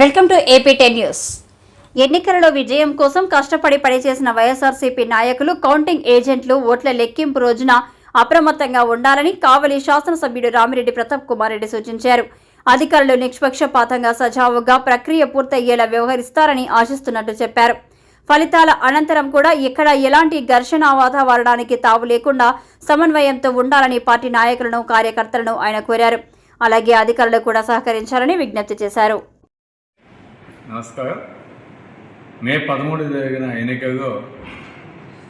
Welcome to AP ten news. ఎన్నికలలో విజయం కోసం కష్టపడి పనిచేసిన వైఎస్ఆర్సీపీ నాయకులు కౌంటింగ్ ఏజెంట్లు ఓట్ల లెక్కింపు రోజున అప్రమత్తంగా ఉండాలని కావలి శాసనసభ్యుడు రామిరెడ్డి ప్రతాప్ కుమార్ రెడ్డి సూచించారు. అధికారులు నిష్పక్షపాతంగా సజావుగా ప్రక్రియ పూర్తయ్యేలా వ్యవహరిస్తారని ఆశిస్తున్నట్టు చెప్పారు. ఫలితాల అనంతరం కూడా ఇక్కడ ఎలాంటి ఘర్షణ వాతావరణానికి తావు లేకుండా సమన్వయంతో ఉండాలని పార్టీ నాయకులను కార్యకర్తలను ఆయన కోరారు. అలాగే అధికారులు కూడా సహకరించాలని విజ్ఞప్తి చేశారు. నమస్కారం. మే పదమూడు జరిగిన ఎన్నికల్లో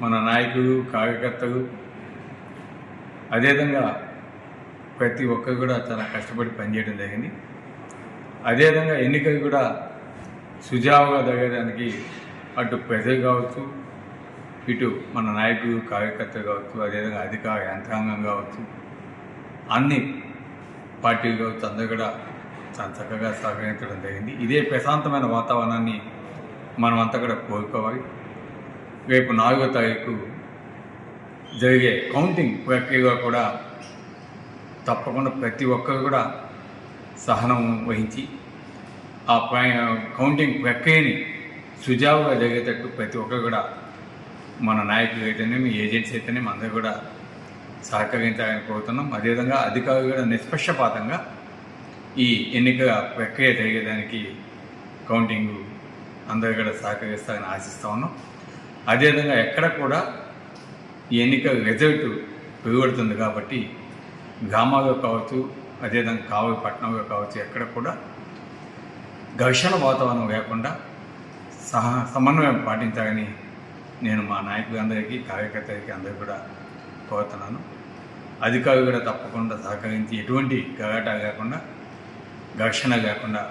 మన నాయకులు కార్యకర్తలు అదేవిధంగా ప్రతి ఒక్కరు కూడా చాలా కష్టపడి పనిచేయడం జరిగింది. అదేవిధంగా ఎన్నికలు కూడా సుజావుగా జరగడానికి అటు ప్రజలు కావచ్చు ఇటు మన నాయకులు కార్యకర్తలు కావచ్చు అదేవిధంగా అధికార యంత్రాంగం కావచ్చు అన్ని పార్టీలు కావచ్చు అందరూ కూడా చాలా చక్కగా సహకరించడం జరిగింది. ఇదే ప్రశాంతమైన వాతావరణాన్ని మనం అంతా కూడా కోరుకోవాలి. రేపు నాలుగో తారీఖు జరిగే కౌంటింగ్ ప్రక్రియగా కూడా తప్పకుండా ప్రతి ఒక్కరు కూడా సహనం వహించి ఆ కౌంటింగ్ ప్రక్రియని సుజావుగా జరిగేటట్టు ప్రతి ఒక్కరు కూడా మన నాయకులు అయితేనేమి ఏజెంట్స్ అయితేనేమి అందరూ కూడా సహకరించాలని కోరుతున్నాం. అదేవిధంగా అధికారులు కూడా నిష్పక్షపాతంగా ఈ ఎన్నిక ప్రక్రియ జరిగేదానికి కౌంటింగ్ అందరూ కూడా సహకరిస్తారని ఆశిస్తా ఉన్నాం. అదేవిధంగా ఎక్కడ కూడా ఈ ఎన్నిక రిజల్ట్ వెలువడుతుంది కాబట్టి గ్రామాల్లో కావచ్చు అదేవిధంగా కావలి పట్టణంలో కావచ్చు ఎక్కడ కూడా ఘర్షణ వాతావరణం లేకుండా సహ సమన్వయం పాటించాలని నేను మా నాయకులందరికీ కార్యకర్తలకి అందరికీ కూడా కోరుతున్నాను. అధికారులు కూడా తప్పకుండా సహకరించి ఎటువంటి గలాట లేకుండా ఘర్షణ లేకుండా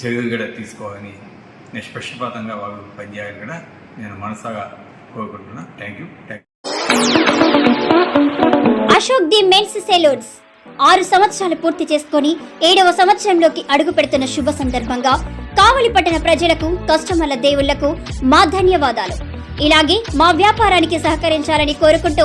చర్యలు కూడా తీసుకోవాలని నిష్పక్షపాతంగా వాళ్ళు పనిచేయాలని కూడా నేను మనసాగా కోరుకుంటున్నా. Thank you thank Ashok the men's salons. ఆరు సంవత్సరాలు పూర్తి చేసుకొని ఏడవ సంవత్సరంలోకి అడుగు పెడుతున్న శుభ సందర్భంగా కావలి పట్టణ ప్రజలకు కస్టమర్ల దేవుళ్ళకు మా ధన్యవాదాలు. ఇలాగే మా వ్యాపారానికి సహకరించాలని కోరుకుంటూ